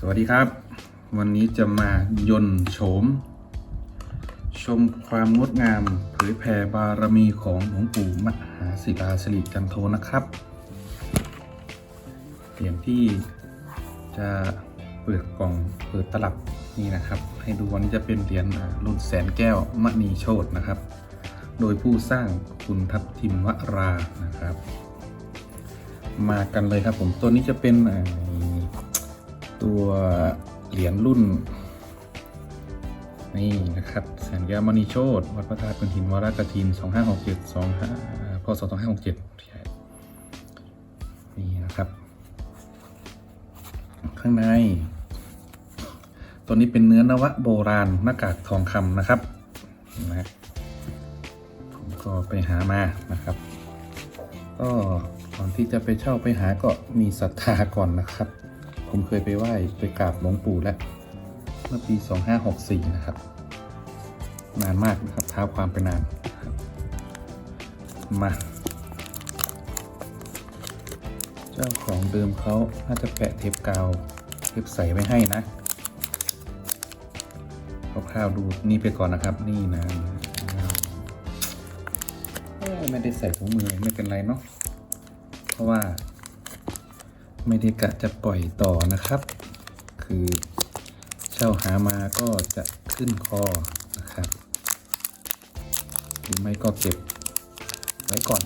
สวัสดีครับ วันนี้จะมายนโฉม ชมความงดงามเผยแผ่บารมีของหลวงปู่มหาศิลาสิริจันโทนะครับเหรียญที่จะเปิดกล่องเปิดตลับนี่นะครับ ให้ดูวันนี้จะเป็นเหรียญรุ่นแสนแก้วมณีโชตนะครับ โดยผู้สร้างคุณทัพทิมวรานะครับ มากันเลยครับผมตัวนี้จะเป็น ตัวเหรียญรุ่น นี่นะครับแสนแก้วมณีโชตวัดพระธาตุเป็นหินวรากฐิน 2567 25พศ2567 นี่นะครับ ข้างใน ตัวนี้เป็นเนื้อนวะโบราณหน้ากากทองคำนะครับนะผมก็ไปหามานะครับ ก็ก่อนที่จะไปเช่าไปหาก็มีศรัทธาก่อนนะครับ ผมเคยไปไหว้ไปกราบหลวงปู่แล้ว เมื่อปี 2564 นะครับ นานมากนะครับท้าความไปนานนะครับมา เจ้าของเดิมเขาน่าจะแปะเทปกาวเทปใสไว้ให้นะคร่าวๆดูนี่ไปก่อนนะครับ นี่นะไม่ได้ใส่ถุงมือไม่เป็นไรเนาะเพราะว่า ไม่ได้กะจะปล่อยต่อนะครับ คือเช่าหามาก็จะขึ้นคอนะครับหรือไม่ก็เก็บไว้ก่อน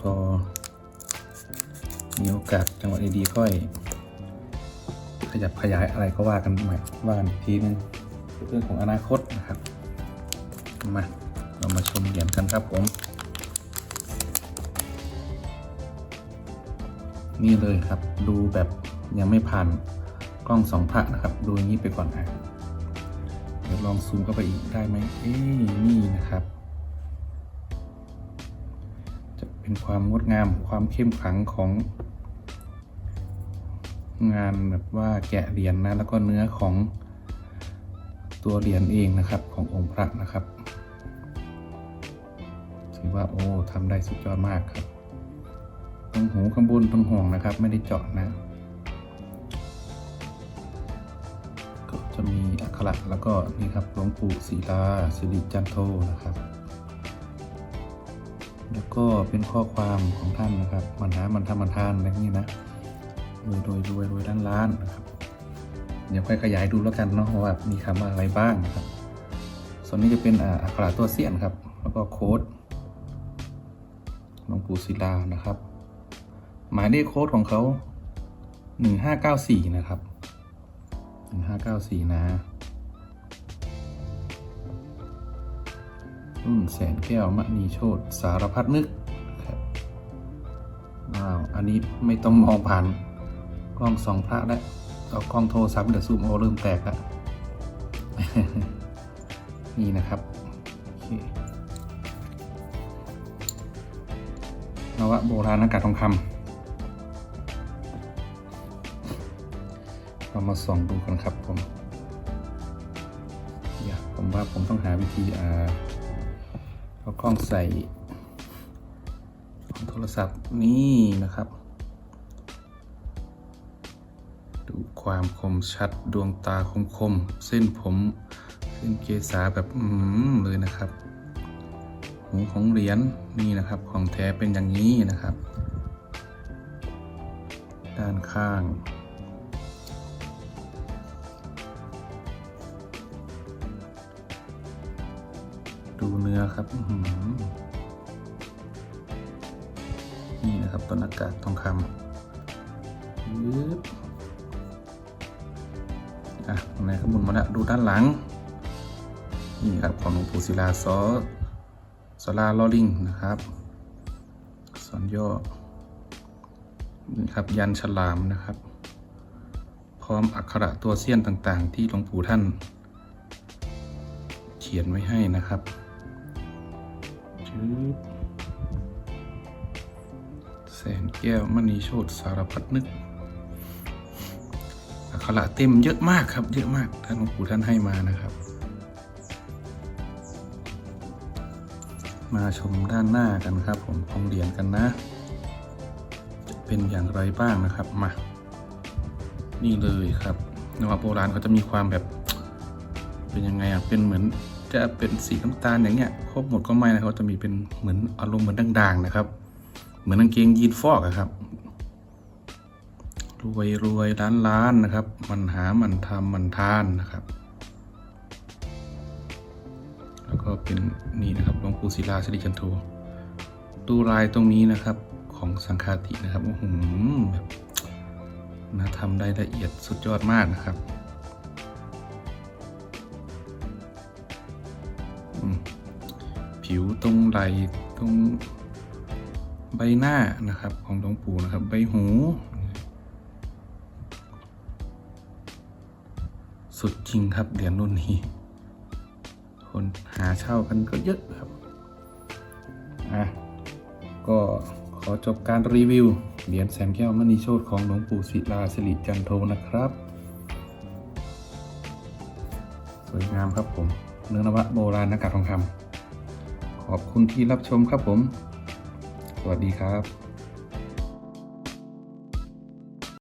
พอมีโอกาสจังหวะดีๆค่อย ขยับขยายอะไรก็ว่ากันใหม่ว่ากันอีกทีนึงเรื่องของอนาคตนะครับ มาเรามาชมเหรียญกันครับผม นี่เลยครับ ดูแบบยังไม่ผ่านกล้องสองพระนะครับ ดูอย่างนี้ไปก่อนนะเดี๋ยวลองซูมเข้าไปอีกได้ไหมเอ้นี่นะครับ จะเป็นความงดงามความเข้มขลังของ งานแบบว่าแกะเหรียญนะแล้วก็เนื้อของตัวเหรียญเองนะครับ ขององค์พระนะครับ ถือว่าโอ้ทำได้สุดยอดมากครับ ตรงหูข้างบนตรงห่วงนะครับ ไม่ได้เจาะนะ ก็จะมีอักขระแล้วก็นี่ครับหลวงปู่ศิลาสิริจันโทนะครับ แล้วก็เป็นข้อความของท่านนะครับมันหามันทำมันทานอะไรนี้นะรวยรวยรวยรวยด้านล้านนะครับเดี๋ยวค่อยขยายดูแล้วกันเนาะว่ามีคำว่าอะไรบ้างนะครับ ส่วนนี้จะเป็นอักขระตัวเสี้ยนครับ แล้วก็โค้ดหลวงปู่ศิลานะครับ หมายเลขโค้ดของเขาหนึ่งห้าเก้าสี่นะครับหนึ่งห้าเก้าสี่นะรุ่นแสนแก้วมณีโชตสารพัดนึกครับว้าวอันนี้ไม่ต้องมองผ่านกล้องสองพระแล้วเอากล้องโทรศัพท์เดี๋ยวซูมโอเริ่มแตกแล้วนี่นะครับนวะโบราณอากาศทองคำ เรามาส่องดูกันครับผมอย่าผมว่าผมต้องหาวิธีอ่าเอากล้องใส่ของโทรศัพท์นี่นะครับ ดูความคมชัดดวงตาคมคมเส้นผมเส้นเกษาแบบอืมเลยนะครับหูของเหรียญนี่นะครับของแท้เป็นอย่างนี้นะครับ ด้านข้าง ดูเนื้อครับนี่นะครับต้นอากาศทองคำยึบอะตรงไหนข้างบนมาแล้วดูด้านหลัง นี่ครับของหลวงปู่ศิลาซอสลาลอลิงนะครับสอนย่อนี่ครับยันฉลามนะครับ พร้อมอักขระตัวเสี้ยนต่างๆ ที่หลวงปู่ท่าน เขียนไว้ให้นะครับ จึ๊บแสนแก้วมณีโชตสารพัดนึกอักขระเต็มเยอะมากครับ เยอะมาก ท่านหลวงปู่ท่านให้มานะครับ มาชมด้านหน้ากันครับ ผมของเหรียญกันนะ จะเป็นเป็นอย่างไรบ้างนะครับ มา นี่เลยครับนวะโบราณเขาจะมีความแบบ เป็นยังไงอะ เป็นเหมือน จะเป็นสีน้ำตาลอย่างเงี้ยครบหมดก็ไม่นะครับจะมีเป็นเหมือนอารมณ์เหมือนด่างๆนะครับ เหมือนกางเกงยีนฟอกอะครับ รวยรวยล้านล้านนะครับ มันหามันทำมันทานนะครับ แล้วก็เป็นนี่นะครับหลวงปู่ศิลาสิริจันโทดูลายตรงนี้นะครับของสังฆาตินะครับโอ้โหแบบนะทำได้ละเอียดสุดยอดมากนะครับ ผิวตรงไหลตรงใบหน้านะครับของหลวงปู่นะครับ ใบหู สุดจริงครับเหรียญรุ่นนี้ คนหาเช่ากันก็เยอะครับอะก็ขอจบการรีวิวเหรียญแสนแก้วมณีโชตของหลวงปู่ศิลาสิริจันโทนะครับ สวยงามครับผม เนื้อนวะโบราณหน้ากากทองคำ อบคุณที่รับชมครับผม สวัสดีครับ